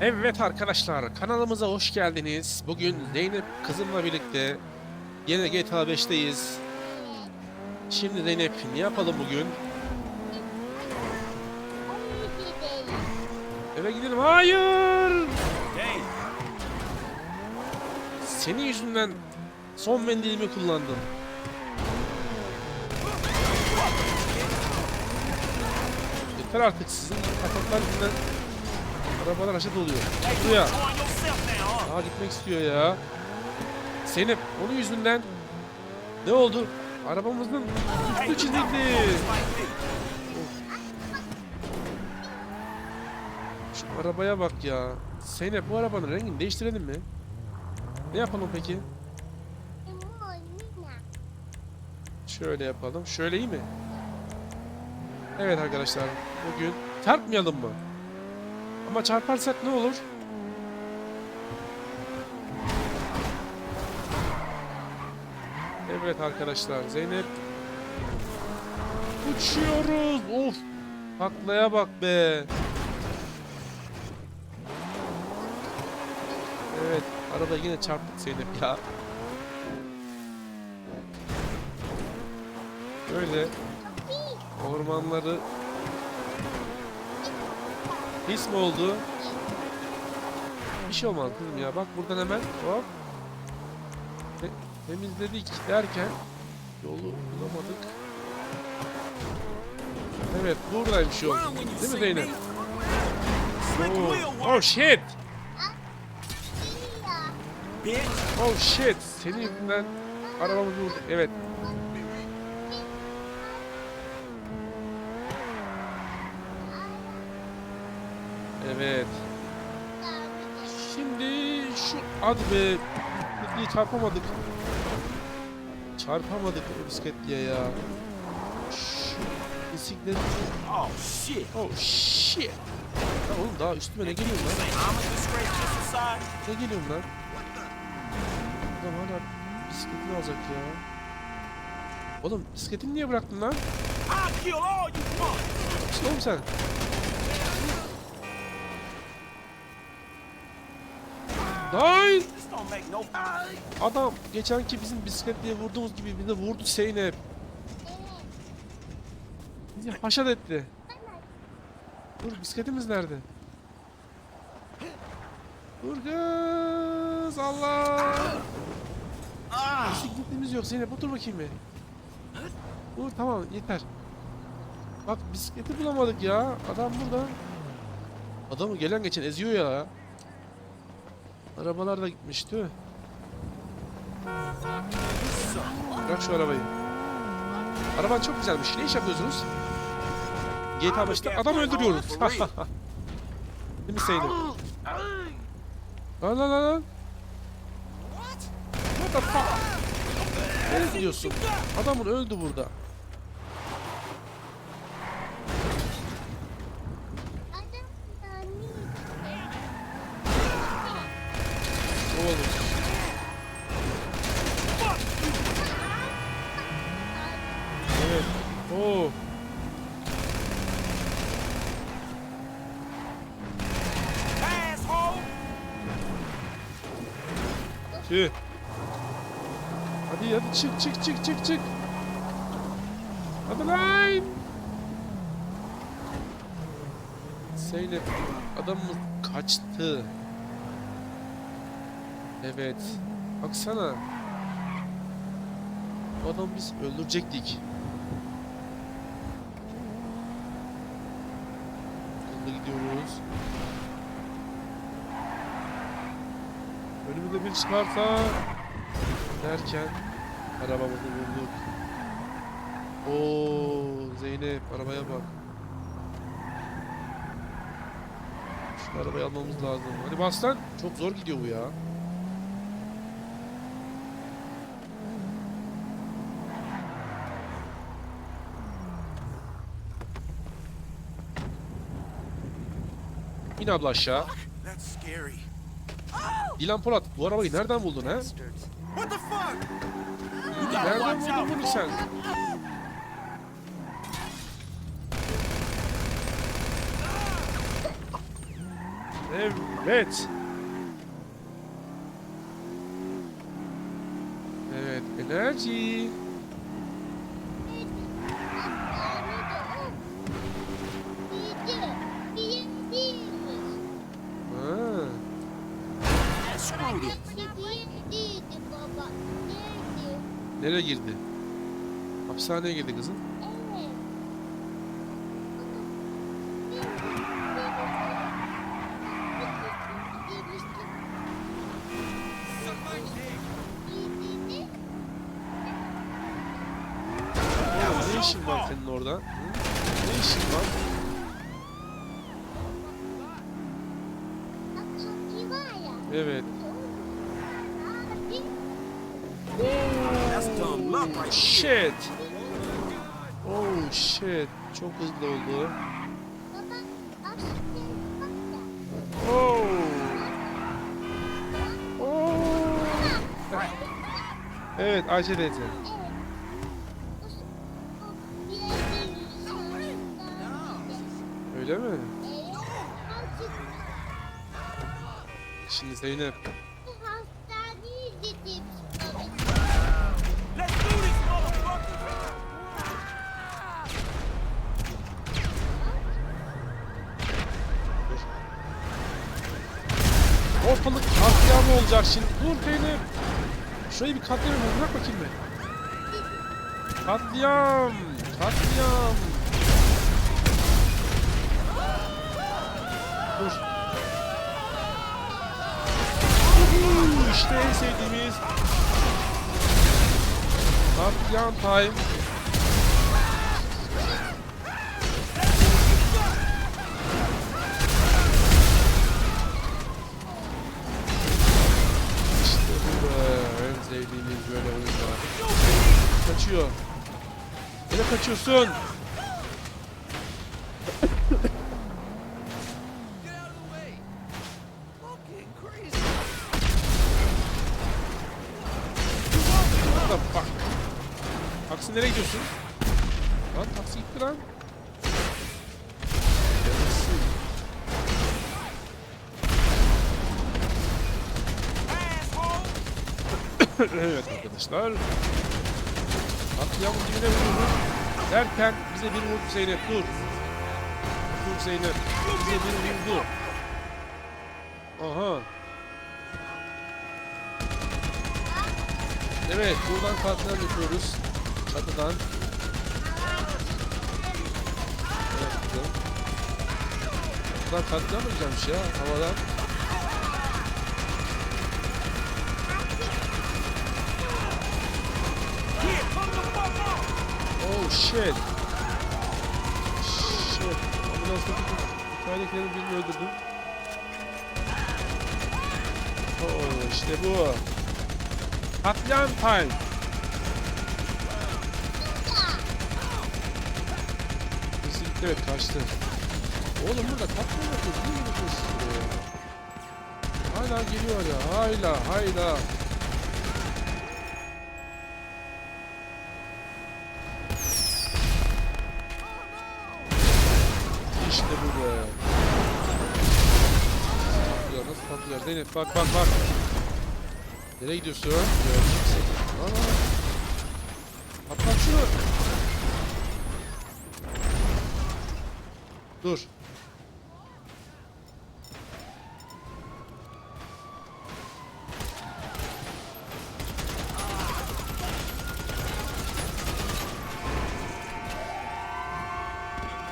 Evet arkadaşlar kanalımıza hoş geldiniz. Bugün Zeynep kızımla birlikte yine GTA 5'teyiz. Şimdi Zeynep ne yapalım bugün? Eve gidelim. Hayır! Senin yüzünden son mendilimi kullandım. Yeter artık sizin yüzünden arabalar aşağı doluyor. Buraya. Aa gitmek istiyor ya. Zeynep onun yüzünden ne oldu? Arabamızın üstü çizildi. Şu arabaya bak ya. Zeynep bu arabanın rengini değiştirelim mi? Ne yapalım peki? Şöyle yapalım. Şöyle iyi mi? Evet arkadaşlar. Bugün çarpmayalım mı? Ama çarparsak ne olur? Evet arkadaşlar. Zeynep uçuyoruz. Of. Taklaya bak be. Evet. Araba yine çarptık Zeynep ya. Böyle ormanları his mi oldu? Bir şey olmaz kızım ya. Bak buradan hemen hop. Te- temizledik derken yolu bulamadık. Evet buradaymış yol. Değil mi Zeynep? Oh, oh shit. Oh shit. Senin yüzünden arabamızı vurduk. Evet. Evet. Şimdi şu hadi be. Bisikletliye çarpamadık. Çarpamadık o bisikletliye ya. Şu bisiklet... Oh shit. Oh shit. Ya oğlum daha üstüme ne geliyor lan? Ne geliyorum lan? Adam hala bisikletini alacak ya. Oğlum bisikletini niye bıraktın lan? Oğlum sen? No. Adam geçenki bizim bisikletliye vurduğumuz gibi bize vurdu Zeynep. Bizi haşat etti. Dur bisikletimiz nerede? Dur kız Allah! Ah. Bisikletimiz yok Zeynep otur bakayım bir. Dur tamam yeter. Bak bisikleti bulamadık ya. Adam burada. Adamı gelen geçen eziyor ya. Arabalar da gitmiş değil mi? Bırak şu arabayı. Araban çok güzelmiş. Ne iş yapıyorsunuz? GTA 5'te adam öldürüyoruz. Değil mi? Lan lan lan lan. What the fuck? Nereye gidiyorsun? Adamın öldü burada. Oo. Asshole. Tüh. Hadi hadi çık çık çık çık çık. Hadi lan. Zeynep adamımız kaçtı. Evet. Baksana. Bu adamı biz öldürecektik. Gidiyoruz. Önümüzde bir çıkarsa derken arabamızı vurduk. Oo Zeynep arabaya bak. Şu arabayı almamız lazım. Hadi bas. Çok zor gidiyor bu ya. İn abla aşağı. Scary. Dilan Polat bu arabayı nereden buldun ha? Nereden buldun bunu sen? Evet. Evet, enerji. Nereye girdi? Hapishaneye girdi kızım. Ne işin var senin orada? Hı? Ne işin var? Evet. Shit. Oh shit. Çok hızlı oldu. Oh. Oh. Evet Ayşe teyze. Öyle mi? Şimdi Zeynep. Ortalık katliam olacak şimdi. Dur Zeynep. Şurayı bir katliam. Bırak bakayım be. Katliam. Katliam. Dur. İşte en sevdiğimiz Katliam time. Kaçıyor. Nereye kaçıyorsun? Fuck? Taksi nereye gidiyorsun? Lan taksi gitti lan. Evet arkadaşlar. Katliamın dibine vuruyoruz. Derken bize bir vurdu Zeynep dur. Dur Zeynep. Bize bir vurdu. Aha. Evet buradan katliam yapıyoruz. Çatıdan. Evet. Buradan katliam yapacağımmış ya havadan. Here, come the fuck on. Oh shit. Shit. Ambulanstaki bu hikayedekilerin birini öldürdüm. Oh işte bu. Katliam time. Gitti evet kaçtı. Oğlum burada katliam yapıyoruz. Niye gidiyorsunuz? Hala geliyor ya. Hala hala. İşte bu be. Patlıyor nasıl patlıyor? Zeynep bak bak bak. Nereye gidiyorsun? Gördüm seni. Aa. Patlat şunu. Dur.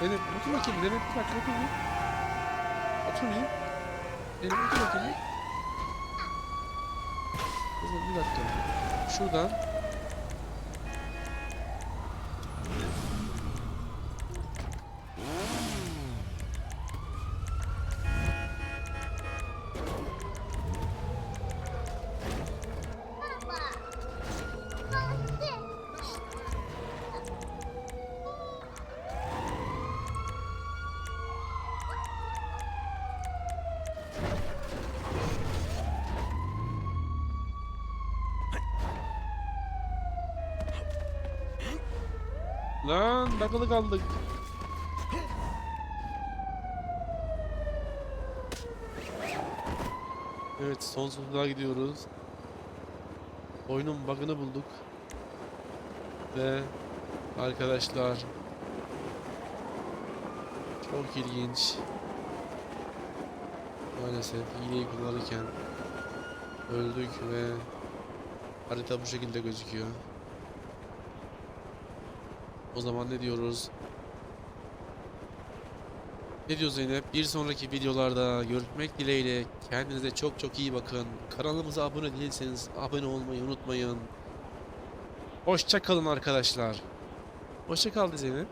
Zeynep otur bakayım. Zeynep bir dakika otur bir. Otur bir. Zeynep otur bakayım. Kızım bir dakika. Şuradan. Lan takılı kaldık. Evet sonsuzluğa gidiyoruz. Oyunun bug'ını bulduk. Ve arkadaşlar çok ilginç. Maalesef hileyi kullanırken öldük ve harita bu şekilde gözüküyor. O zaman ne diyoruz? Ne diyor Zeynep? Bir sonraki videolarda görüşmek dileğiyle kendinize çok çok iyi bakın. Kanalımıza abone değilseniz abone olmayı unutmayın. Hoşça kalın arkadaşlar. Hoşça kal Zeynep.